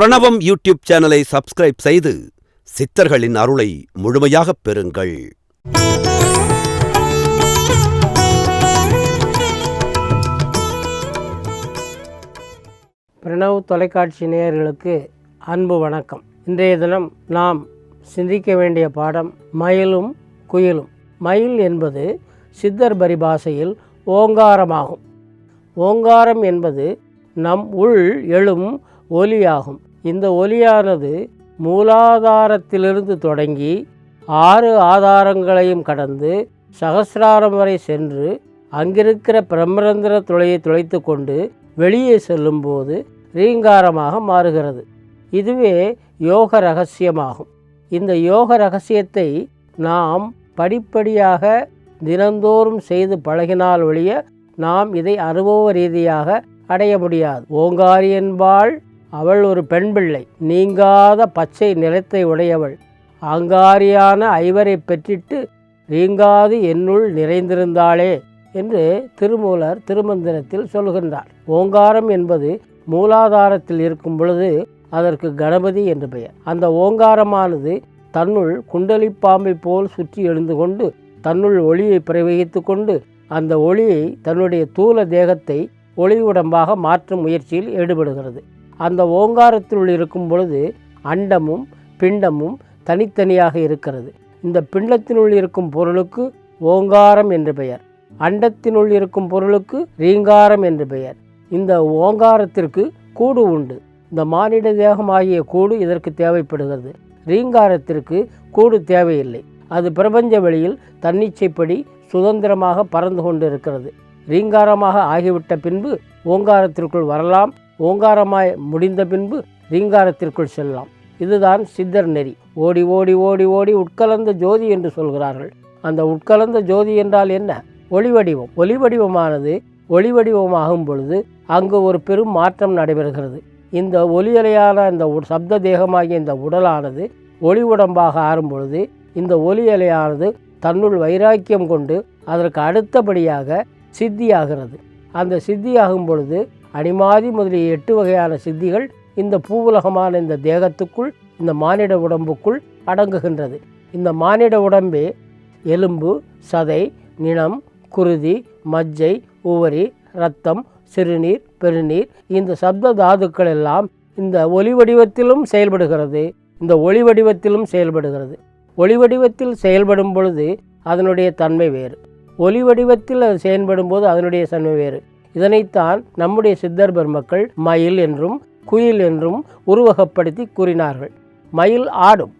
பிரணவம் யூடியூப் சேனலை சப்ஸ்கிரைப் செய்து சித்தர்களின் அருளை முழுமையாகப் பெறுங்கள். பிரணவ் தொலைக்காட்சி நேயர்களுக்கு அன்பு வணக்கம். இன்றைய தினம் நாம் சிந்திக்க வேண்டிய பாடம் மயிலும் குயிலும். மயில் என்பது சித்தர் பரிபாஷையில் ஓங்காரமாகும். ஓங்காரம் என்பது நம் உள் எழும் ஒலியாகும். இந்த ஒலியானது மூலாதாரத்திலிருந்து தொடங்கி ஆறு ஆதாரங்களையும் கடந்து சகசிராரம் வரை சென்று அங்கிருக்கிற பிரம்மரந்திர துளையை துளைத்து கொண்டு வெளியே செல்லும்போது ரீங்காரமாக மாறுகிறது. இதுவே யோக ரகசியமாகும். இந்த யோக ரகசியத்தை நாம் படிப்படியாக தினந்தோறும் செய்து பழகினால் ஒழிய நாம் இதை அனுபவ ரீதியாக அடைய முடியாது. ஓங்காரி என்பாள் அவள் ஒரு பெண் பிள்ளை நீங்காத பச்சை நிலத்தை உடையவள். ஆங்காரியான ஐவரை பெற்றிட்டு நீங்காது என்னுள் நிறைந்திருந்தாளே என்று திருமூலர் திருமந்திரத்தில் சொல்கின்றார். ஓங்காரம் என்பது மூலாதாரத்தில் இருக்கும் பொழுது அதற்கு கணபதி என்று பெயர். அந்த ஓங்காரமானது தன்னுள் குண்டலி பாம்பை போல் சுற்றி எழுந்து கொண்டு தன்னுள் ஒளியை பிரவகித்து கொண்டு அந்த ஒளியை தன்னுடைய தூல தேகத்தை ஒளி உடம்பாக மாற்றும் முயற்சியில் ஈடுபடுகிறது. அந்த ஓங்காரத்தினுள் இருக்கும் பொழுது அண்டமும் பிண்டமும் தனித்தனியாக இருக்கிறது. இந்த பிண்டத்தினுள் இருக்கும் பொருளுக்கு ஓங்காரம் என்று பெயர். அண்டத்தினுள் இருக்கும் பொருளுக்கு ரீங்காரம் என்று பெயர். இந்த ஓங்காரத்திற்கு கூடு உண்டு. இந்த மானிட தேகமாகிய கூடு இதற்கு தேவைப்படுகிறது. ரீங்காரத்திற்கு கூடு தேவையில்லை. அது பிரபஞ்ச வெளியில் தன்னிச்சைப்படி சுதந்திரமாக பறந்து கொண்டு இருக்கிறது ரீங்காரமாக ஆகிவிட்ட பின்பு ஓங்காரத்திற்குள் வரலாம். ஓங்காரமாய் முடிந்த பின்பு ரீங்காரத்திற்குள் செல்லலாம். இதுதான் சித்தர் நெறி. ஓடி ஓடி ஓடி ஓடி உட்கலந்த ஜோதி என்று சொல்கிறார்கள். அந்த உட்கலந்த ஜோதி என்றால் என்ன? ஒளி வடிவம் ஒளி வடிவமானது ஒளி பொழுது அங்கு ஒரு பெரும் மாற்றம் நடைபெறுகிறது. இந்த ஒலியலையான இந்த சப்த தேகமாகிய இந்த உடலானது ஒளி உடம்பாக ஆறும் பொழுது இந்த ஒலி அலையானது தன்னுள் வைராக்கியம் கொண்டு அதற்கு அடுத்தபடியாக சித்தியாகிறது. அந்த சித்தியாகும் பொழுது அடிமாதி முதலிய எட்டு வகையான சித்திகள் இந்த பூவுலகமான இந்த தேகத்துக்குள் இந்த மானிட உடம்புக்குள் அடங்குகின்றது. இந்த மானிட உடம்பே எலும்பு சதை நிணம் குருதி மஜ்ஜை உவரி இரத்தம் சிறுநீர் பெருநீர் இந்த சப்த தாதுக்கள் எல்லாம் இந்த ஒளி வடிவத்திலும் செயல்படுகிறது. இந்த ஒளி வடிவத்திலும் செயல்படுகிறது. ஒளி வடிவத்தில் செயல்படும் பொழுது அதனுடைய தன்மை வேறு. ஒளி வடிவத்தில் அது செயல்படும் போது அதனுடைய தன்மை வேறு. இதனைத்தான் நம்முடைய சித்தர் பெருமக்கள் மயில் என்றும் குயில் என்றும் உருவகப்படுத்தி கூறினார்கள். மயில் ஆடும்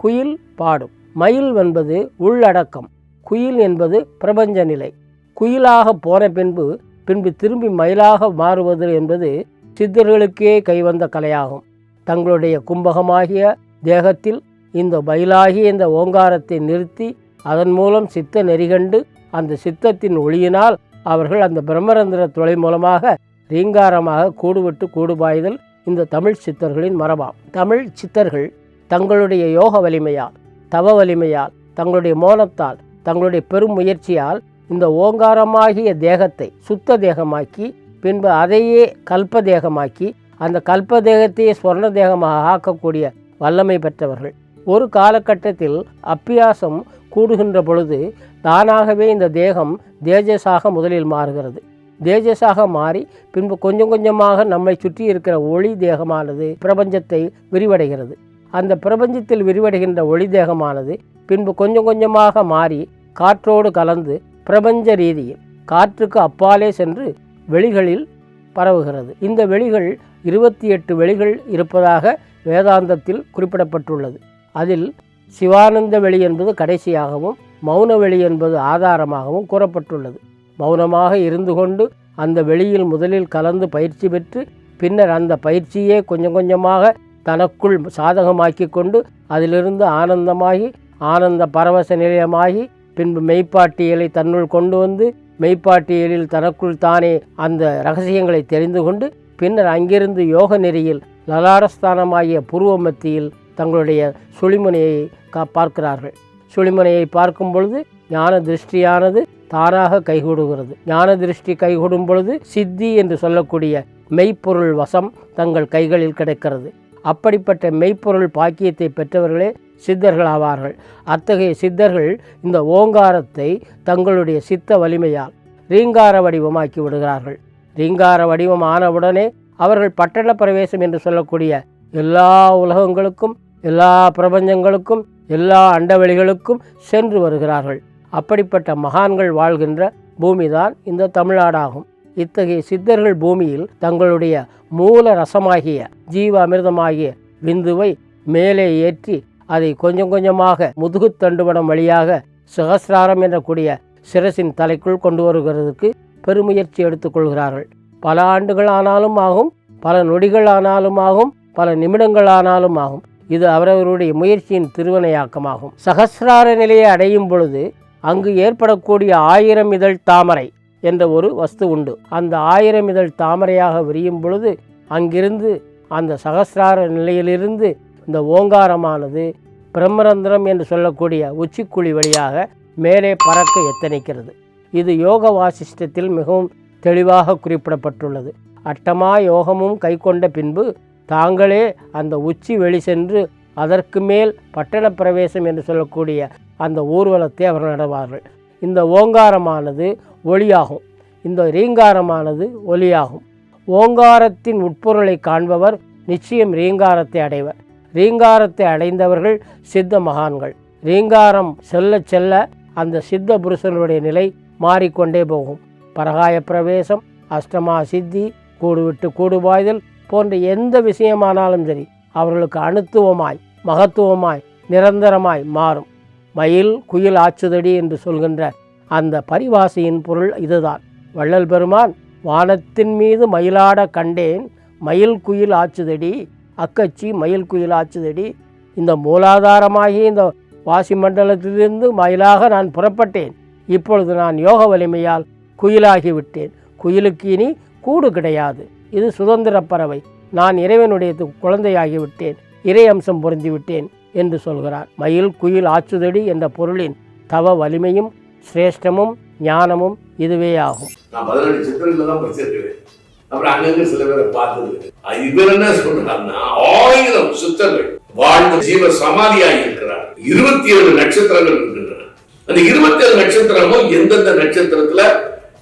குயில் பாடும். மயில் என்பது உள்ளடக்கம் குயில் என்பது பிரபஞ்ச நிலை. குயிலாக போன பின்பு பின்பு திரும்பி மயிலாக மாறுவது என்பது சித்தர்களுக்கே கைவந்த கலையாகும். தங்களுடைய கும்பகமாகிய தேகத்தில் இந்த மயிலாகிய இந்த ஓங்காரத்தை நிறுத்தி அதன் மூலம் சித்த நெறிகண்டு அந்த சித்தத்தின் ஒளியினால் அவர்கள் அந்த பிரம்மரந்திர துளை மூலமாக ரீங்காரமாக கூடுவிட்டு கூடுபாய்தல் இந்த தமிழ் சித்தர்களின் மரபாம். தமிழ் சித்தர்கள் தங்களுடைய யோக வலிமையால் தவ வலிமையால் தங்களுடைய மோனத்தால் தங்களுடைய பெரும் முயற்சியால் இந்த ஓங்காரமாகிய தேகத்தை சுத்த தேகமாக்கி பின்பு அதையே கல்ப தேகமாக்கி அந்த கல்ப தேகத்தையே ஸ்வர்ண தேகமாக ஆக்கக்கூடிய வல்லமை பெற்றவர்கள். ஒரு காலகட்டத்தில் அப்பியாசம் கூடுகின்ற பொழுது தானாகவே இந்த தேகம் தேஜஸாக முதலில் மாறுகிறது. தேஜஸாக மாறி பின்பு கொஞ்சம் கொஞ்சமாக நம்மை சுற்றி இருக்கிற ஒளி தேகமானது பிரபஞ்சத்தை விரிவடைகிறது. அந்த பிரபஞ்சத்தில் விரிவடைகின்ற ஒளி தேகமானது பின்பு கொஞ்சம் கொஞ்சமாக மாறி காற்றோடு கலந்து பிரபஞ்ச ரீதியில் காற்றுக்கு அப்பாலே சென்று வெளிகளில் பரவுகிறது. இந்த வெளிகள் இருபத்தி எட்டு வெளிகள் இருப்பதாக வேதாந்தத்தில் குறிப்பிடப்பட்டுள்ளது. அதில் சிவானந்த வெளி என்பது கடைசியாகவும் மௌன வெளி என்பது ஆதாரமாகவும் கூறப்பட்டுள்ளது. மௌனமாக இருந்து கொண்டு அந்த வெளியில் முதலில் கலந்து பயிற்சி பெற்று பின்னர் அந்த பயிற்சியே கொஞ்சம் கொஞ்சமாக தனக்குள் சாதகமாக்கி கொண்டு அதிலிருந்து ஆனந்தமாகி ஆனந்த பரவச நிலையமாகி பின்பு மெய்ப்பாட்டியலை தன்னுள் கொண்டு வந்து மெய்ப்பாட்டியலில் தனக்குள் தானே அந்த ரகசியங்களை தெரிந்து கொண்டு பின்னர் அங்கிருந்து யோக நெறியில் லலாரஸ்தானமாகிய பூர்வ மத்தியில் தங்களுடைய சுழிமுனையை கா பார்க்கிறார்கள். சுழிமுனையை பார்க்கும் பொழுது ஞான திருஷ்டியானது தானாக கைகூடுகிறது. ஞான திருஷ்டி கைகூடும் பொழுது சித்தி என்று சொல்லக்கூடிய மெய்ப்பொருள் வசம் தங்கள் கைகளில் கிடைக்கிறது. அப்படிப்பட்ட மெய்ப்பொருள் பாக்கியத்தை பெற்றவர்களே சித்தர்கள் ஆவார்கள் அத்தகைய சித்தர்கள் இந்த ஓங்காரத்தை தங்களுடைய சித்த வலிமையால் ரீங்கார வடிவமாக்கி விடுகிறார்கள். ரீங்கார வடிவம் ஆனவுடனே அவர்கள் பட்டண பிரவேசம் என்று சொல்லக்கூடிய எல்லா உலகங்களுக்கும் எல்லா பிரபஞ்சங்களுக்கும் எல்லா அண்டவெளிகளுக்கும் சென்று வருகிறார்கள். அப்படிப்பட்ட மகான்கள் வாழ்கின்ற பூமிதான் இந்த தமிழ்நாடாகும். இத்தகைய சித்தர்கள் பூமியில் தங்களுடைய மூல ரசமாகிய ஜீவ அமிர்தமாகிய விந்துவை மேலே ஏற்றி அதை கொஞ்சம் கொஞ்சமாக முதுகுத்தண்டுவனம் வழியாக சகசிராரம் என்ற கூடிய சிரசின் தலைக்குள் கொண்டு வருகிறதுக்கு பெருமுயற்சி எடுத்துக்கொள்கிறார்கள் பல ஆண்டுகள் ஆனாலும் ஆகும் பல நொடிகள் ஆனாலும் ஆகும் பல நிமிடங்கள் ஆனாலும் ஆகும். இது அவரவருடைய முயற்சியின் திருவினையாக்கமாகும். சகசிரார நிலையை அடையும் பொழுது அங்கு ஏற்படக்கூடிய ஆயிரம் இதழ் தாமரை என்ற ஒரு வஸ்து உண்டு. அந்த ஆயிரம் இதழ் தாமரையாக விரியும் பொழுது அங்கிருந்து அந்த சகசிரார நிலையிலிருந்து இந்த ஓங்காரமானது பிரம்மரந்திரம் என்று சொல்லக்கூடிய உச்சிக்குழி வழியாக மேலே பறக்க எத்தனிக்கிறது. இது யோக வாசிஷ்டத்தில் மிகவும் தெளிவாக குறிப்பிடப்பட்டுள்ளது. அட்டமா யோகமும் கைக்கொண்ட பின்பு தாங்களே அந்த உச்சி வெளி சென்று அதற்கு மேல் பட்டண பிரவேசம் என்று சொல்லக்கூடிய அந்த ஊர்வலத்தை அவர் நடவார்கள். இந்த ஓங்காரமானது ஒளியாகும். இந்த ரீங்காரமானது ஒலியாகும் ஓங்காரத்தின் உட்பொருளை காண்பவர் நிச்சயம் ரீங்காரத்தை அடைவர். ரீங்காரத்தை அடைந்தவர்கள் சித்த மகான்கள். ரீங்காரம் செல்ல செல்ல அந்த சித்த புருஷனுடைய நிலை மாறிக்கொண்டே போகும். பரகாய பிரவேசம் அஷ்டமா சித்தி கூடுவிட்டு கூடுபாய்தல் போன்ற எந்த விஷயமானாலும் சரி அவர்களுக்கு அனுத்துவமாய் மகத்துவமாய் நிரந்தரமாய் மாறும். மயில் குயில் ஆச்சுதடி என்று சொல்கின்ற அந்த பரிவாசியின் பொருள் இதுதான். வள்ளல் பெருமான் வானத்தின் மீது மயிலாட கண்டேன் மயில் குயில் ஆச்சுதடி அக்கச்சி மயில் குயில் ஆச்சுதடி இந்த மூலாதாரமாகி இந்த வாசி மண்டலத்திலிருந்து மயிலாக நான் புறப்பட்டேன். இப்பொழுது நான் யோக வலிமையால் குயிலாகி விட்டேன் குயிலுக்கு இனி கூடு கிடையாது. இது சுதந்திர பறவை. நான் இறைவனுடைய குழந்தையாகிவிட்டேன். இறை அம்சம் பொருந்திவிட்டேன் என்று சொல்கிறார். மயில் குயில் ஆச்சுதடி என்ற பொருளின் தவ வலிமையும் சிரேஷ்டமும் ஞானமும் இதுவே ஆகும் நான் பதினெட்டு தான் படிச்சிருக்கிறேன். அப்புறம் அங்கங்க சில பேரை பார்த்தது இவர் என்ன சொல்றாருன்னா ஆயிரம் சித்தர்கள் வாழ்ந்த ஜீவ இருக்கிறார். இருபத்தி ஏழு நட்சத்திரங்கள் இருக்கின்றன. அந்த இருபத்தி ஏழு நட்சத்திரமும் எந்தெந்த நட்சத்திரத்துல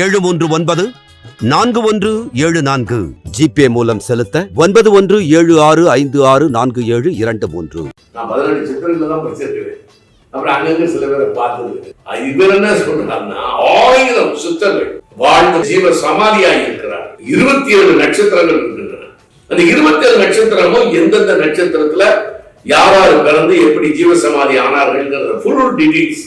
ஏழு மூன்று ஒன்பது நான்கு ஒன்று ஏழு நான்கு. ஜிபே மூலம் செலுத்த ஒன்பது ஒன்று ஏழு ஆறு ஐந்து ஆறு நான்கு ஏழு இரண்டு மூன்று. நான் பதினெட்டு தான் படிச்சிருக்கிறேன். அப்புறம் அங்கங்க சில பேரை பார்த்தது. இவர் என்ன சொல்றாருன்னா ஆயிரம் சித்தர்கள் ஜீவ இருக்கிறார். இருபத்தி ஏழு நட்சத்திரங்கள் இருக்கின்றன. அந்த இருபத்தி ஏழு நட்சத்திரமும் எந்தெந்த நட்சத்திரத்துல யாராரு பிறந்து எப்படி ஜீவ சமாதி ஃபுல் டீடைல்ஸ்